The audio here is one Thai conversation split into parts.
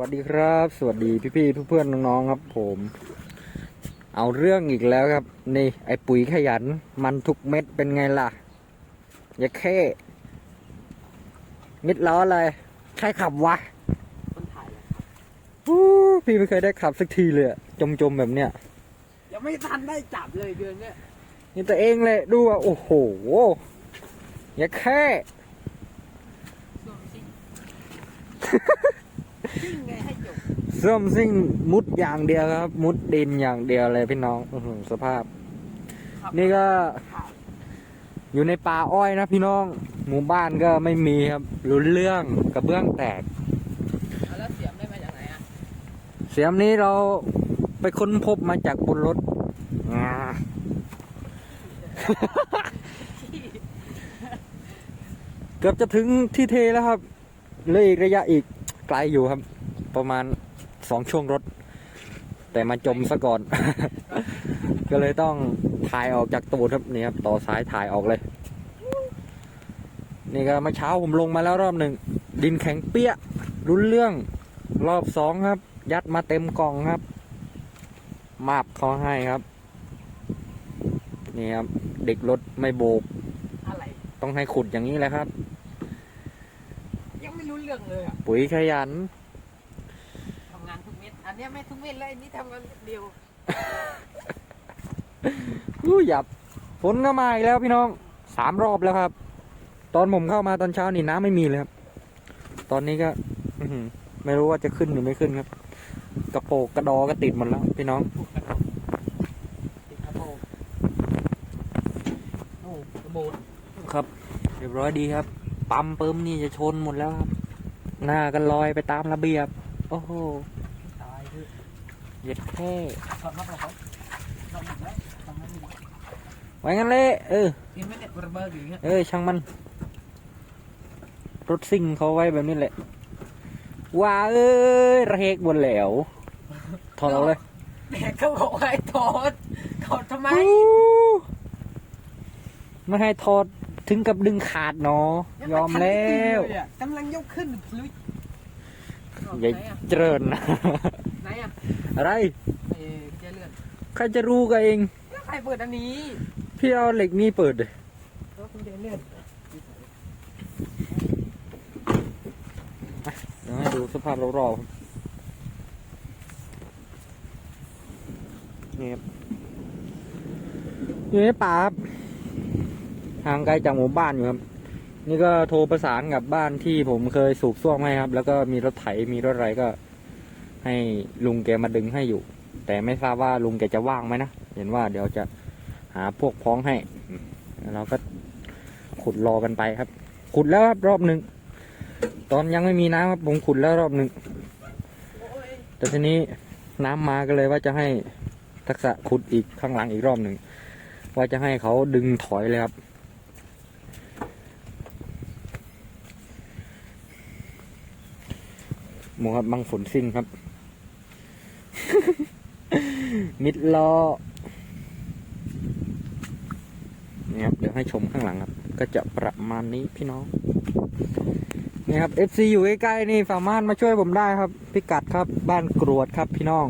วัสดีครับ สวัสดีพี่ๆเพื่อนๆน้องๆครับ ผม เอาเรื่องอีกแล้วครับ นี่ ไอ้ปุ๋ยขยัน มันทุกเม็ดเป็นไงล่ะ อย่าแค่มิดล้อเลยใครขับวะคนถ่ายอะอู้พี่ไม่เคยได้ขับสักทีเลยอะจมๆแบบเนี้ยยังไม่ทันได้จับเลยเดือนเนี้ยนี่ตัวเองเลยดูอะโอ้โห อย่าแค่ ส้มซิ่งซิ่งไงให้จบเสื่อมซิ่งมุดอย่างเดียวครับ มุดดินอย่างเดียวเลยพี่น้องอื้อหือสภาพขับนี่ก็ถ่ายอยู่ในป่าอ้อยนะพี่น้อง หมู่บ้านก็ไม่มีครับรุนเรื่องกระเบื้องแตกเอาแล้วเสียมได้มาจากไหนอะเสียมนี้เราไปค้นพบมาจากบนรถอ่าเกือบจะถึงที่เทแล้วครับเหลยอีกระยะอีก ไกลอยู่ครับ ประมาณสองช่วงรถ แต่มาจมซะก่อน ก็เลยต้องถ่ายออกจากตูดครับนี่ครับ ต่อสายถ่ายออกเลย นี่ก็เมื่อเช้าผมลงมาแล้วรอบหนึ่ง ดินแข็งเปี้ยะรุนเรื่องรอบสองครับ ยัดมาเต็มกล่องครับ มาบเขาให้ครับ นี่ครับ เด็กรถไม่โบกอะไรต้องให้ขุดอย่างนี้แหละครับยังไม่รู้ เรื่องเลยอะปุ๋ยขยัน ทำงานทุกเม็ด อันเนี้ยไม่ทุกเม็ดเลยอันนี้ทำงานเม็ดเดียว อู้หยับฝนก็มาอีกแล้วพี่น้องสามรอบแล้วครับ ตอนผมเข้ามาตอนเช้านี่น้ำไม่มีเลยครับ ตอนนี้ก็ อื้อหือไม่รู้ว่าจะขึ้นหรือไม่ขึ้นครับ กระโปรงกระดอก็ติดหมดแล้ว พี่น้อง ถูกกระโดดติดกระโปรงโอ้กระโบนครับ เรียบร้อยดีครับ ปั๊มเปิมนี่จะชนหมดแล้วครับ หน้าก็ลอยไปตามระเบียบ โอ้โหตายคือเหย็ดแค่ถอดน็อตออกไปถอดหมดแล้วทำงั้นดีกว่าไว้งั้นเลยเออเห็นไหมเนี่ยระเบิดอย่างเงี้ยเออช่างมัน รถซิ่งเขาไว้แบบนี้แหละว้าเอ้ยระเฮกบนแหลวถอดออกเลยแต่เขาบอกว่าให้ถอดถอดทำไม ไม่ให้ถอด ถึงกับดึงขาดเนาะยอมแล้วกำลังยกขึ้นพลุยอย่าเจริญนะไหนอะอะไรเอ้เจเลื่อนใครจะรู้กันเองแล้วใครเปิดอันนี้ พี่เอาเหล็กนี่เปิดเลยแล้วคุณเจเลื่อนเดี๋ยวให้ดูสภาพรอบๆครับนี่ครับอยู่ในป่าครับ ห่างไกลจากหมู่บ้านอยู่ครับ นี่ก็โทรประสานกับบ้านที่ผมเคยสูบซ่วมให้ครับ แล้วก็มีรถไถมีรถอะไรก็ ให้ลุงแกมาดึงให้อยู่ แต่ไม่ทราบว่าลุงแกจะว่างไหมนะเห็นว่าเดี๋ยวจะหาพวกพ้องให้เราก็ขุดรอกันไปครับ ขุดแล้วครับรอบหนึ่งตอนยังไม่มีน้ำครับผมขุดแล้วรอบหนึ่งแต่ทีนี้น้ำมาก็เลยว่าจะให้ทักษะขุดอีกข้างหลังอีกรอบหนึ่งว่าจะให้เขาดึงถอยเลยครับ หมูครับบังฝนซิ่งครับ มิดล้อนี่ครับเดี๋ยวให้ชมข้างหลังครับ ก็จะประมาณนี้พี่น้องนี่ครับ FC อยู่ใกล้ๆนี่สามารถมาช่วยผมได้ครับ พิกัดครับบ้านกรวดครับพี่น้อง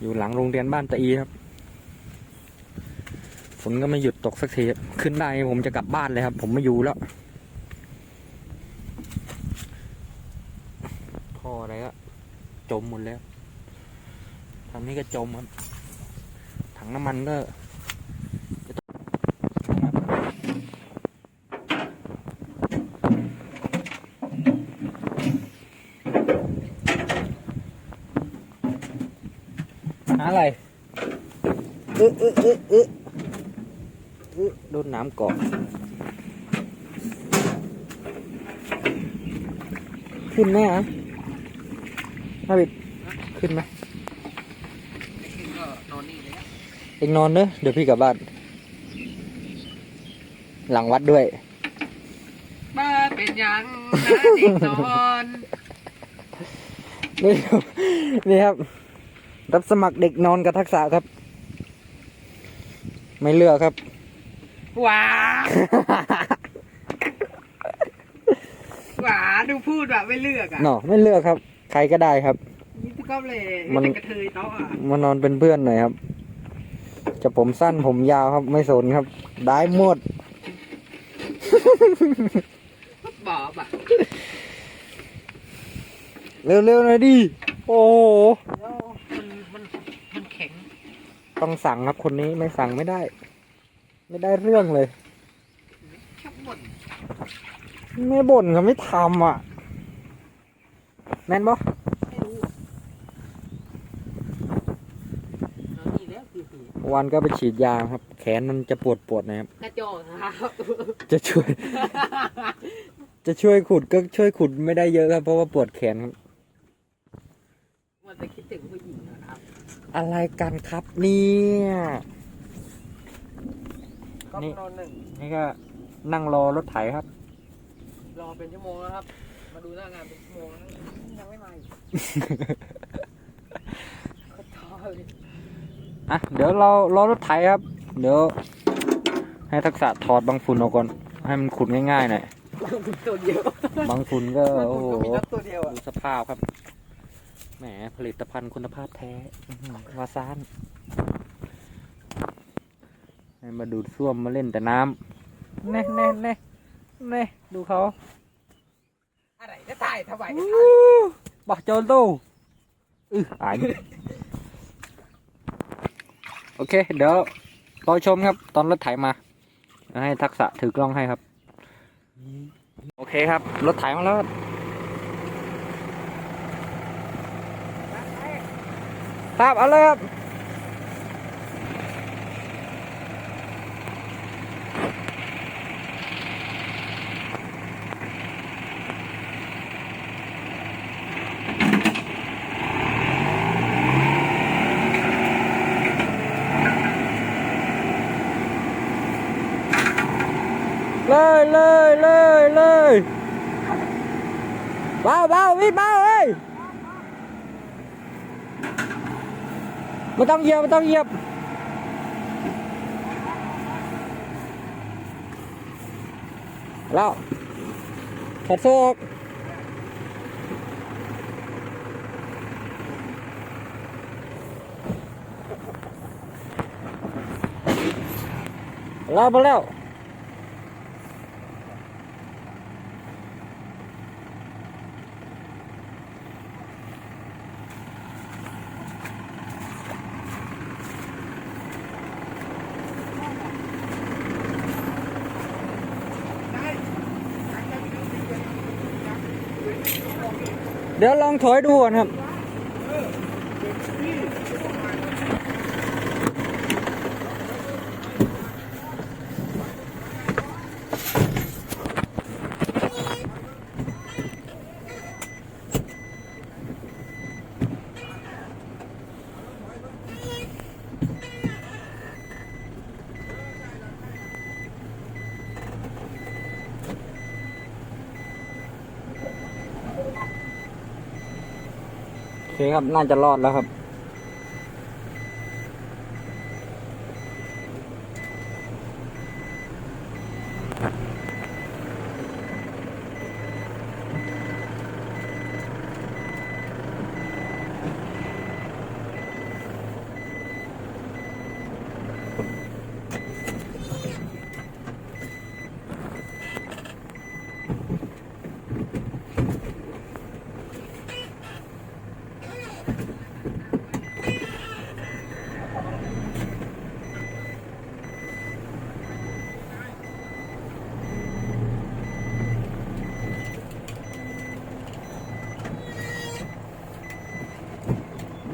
อยู่หลังโรงเรียนบ้านตะอีครับฝนก็ไม่หยุดตกสักทีครับขึ้นได้ผมจะกลับบ้านเลยครับ ผมไม่อยู่แล้วท่ ออะไรก็จมหมดแล้วทางนี้ก็จมครับ ถังน้ำมันก็องหาอะไรอ๊ะเอ๊ะเอ๊ะเอ๊ะเอ๊ะโดนน้ำเกาะขึ้นไหมฮะ นาบิดขึ้นไหมก็นอนนี่เลยนะเองนอนเนอะเดี๋ยวพี่กลับบ้าน หลังวัดด้วยบ้าเป็นยังนะเด็กนอนนี่นี่ครับ รับสมัครเด็กนอนกับทักษะครับ ไม่เลือกครับว้าหวาดูพูดแบบไม่เลือกอะเนาะไม่เลือกครับ ใครก็ได้ครับ นี่ทุกคนเลยมัน แต่กระเทยเต้าอะมานอนเป็นเพื่อนหน่อยครับ จะผมสั้นผมยาวครับ ไม่สนครับ ได้หมด บอบอะเร็วๆหน่อยดิ โอ้โห แล้วมันมันมันแข็งต้องสั่งครับคนนี้ไม่สั่งไม่ได้ ไม่ได้เรื่องเลยชอบบ่นไม่บ่นก็ไม่ทำอะแม่นบ่ไม่รู้เอานี่แล้วคือคือวันก็ไปฉีดยาครับ แขนมันจะปวดปวดๆนะครับกระจอกครับจะช่วย จะช่วยขุดก็ช่วยขุดไม่ได้เยอะครับเพราะว่าปวดแขนครับมันจะคิดถึงผู้หญิงนะครับ อะไรกันครับเนี่ยก็นี่นอนหนึ่งนี่ก็นั่งรอรถไถครับ รอเป็นชั่วโมงแล้วครับ มาดูหน้างานเป็นชั่วโมงแล้ว ยังไม่มาอีกโคตรท้อเลยอะเดี๋ยวเรารอรถไถครับ เดี๋ยว ให้ทักษะถอดบางฝุ่นออกก่อน ให้มันขุดง่ายๆหน่อยตัวเดียวบางฝุ่นก็โอ้โหก็มีนับตัวเดียวอะดูสภาพครับ แหมผลิตภัณฑ์คุณภาพแท้อื้อหือวาซานให้มาดูดซ่วมมาเล่นแต่น้ำเน่เน่เน่เน่ดูเขา อะไรจะถ่ายทำไมบักโจนตู้อือหายโอเค เดี๋ยวรอชมครับ ตอนรถไถมา ให้ทักษะถือกล้องให้ครับ โอเคครับ รถไถมาแล้วครับเอาเลยครับ เลยเลยเลยเลยเบ้าเบาพี่เบาเอ้ยไม่ต้องเหยียบไม่ต้องเหยียบแล้วถอดโซกแล้วมาแล้ว เดี๋ยวลองถอยดูก่อนครับ โอเคครับ น่าจะรอดแล้วครับ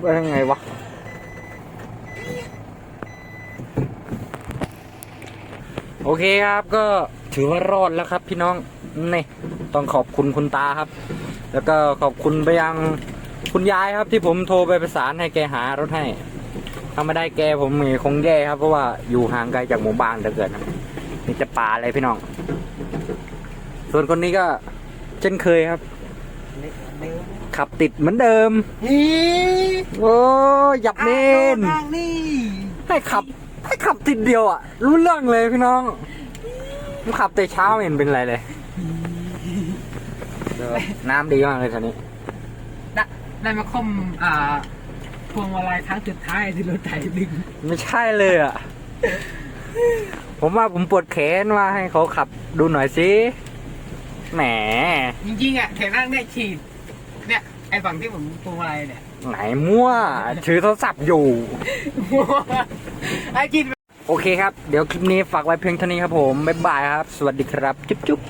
ว่ายังไงวะโอเคครับก็ถือว่ารอดแล้วครับ พี่น้องนี่ต้องขอบคุณคุณตาครับ แล้วก็ขอบคุณไปยังคุณยายครับที่ผมโทรไปประสานให้แกหารถให้ถ้าไม่ได้แกผมคงแย่ครับเพราะว่าอยู่ห่างไกลจากหมู่บ้านเหลือเกินนี่จะป่าอะไรพี่น้อง ส่วนคนนี้ก็เช่นเคยครับ ขับติดเหมือนเดิมนี่โอ้ยหยับเน้นทางนี่ให้ขับให้ขับติดเดียวอะ รู้เรื่องเลยพี่น้องผมขับแต่เช้าไม่เห็นเป็นไรเลยเดี๋ยวน้ำดีมากเลยทีนี้นะได้มาคอมอ่าพวงมาลัยครั้งสุดท้ายที่รถไถดึงไม่ใช่เลยอะ ผมว่าผมปวดแขนว่าให้เขาขับดูหน่อยสิแหม จริงๆอะแขนนั่งได้ฉีด เนี่ยไอ้ฝั่งที่ผมพวงมาลัยเนี่ยไหนมั่วถือโทรศัพท์อยู่ ไอ้กิน โอเคครับ เดี๋ยวคลิปนี้ฝากไว้เพียงเท่านี้ครับผม บ๊ายบายครับ สวัสดีครับ จุ๊บจุ๊บ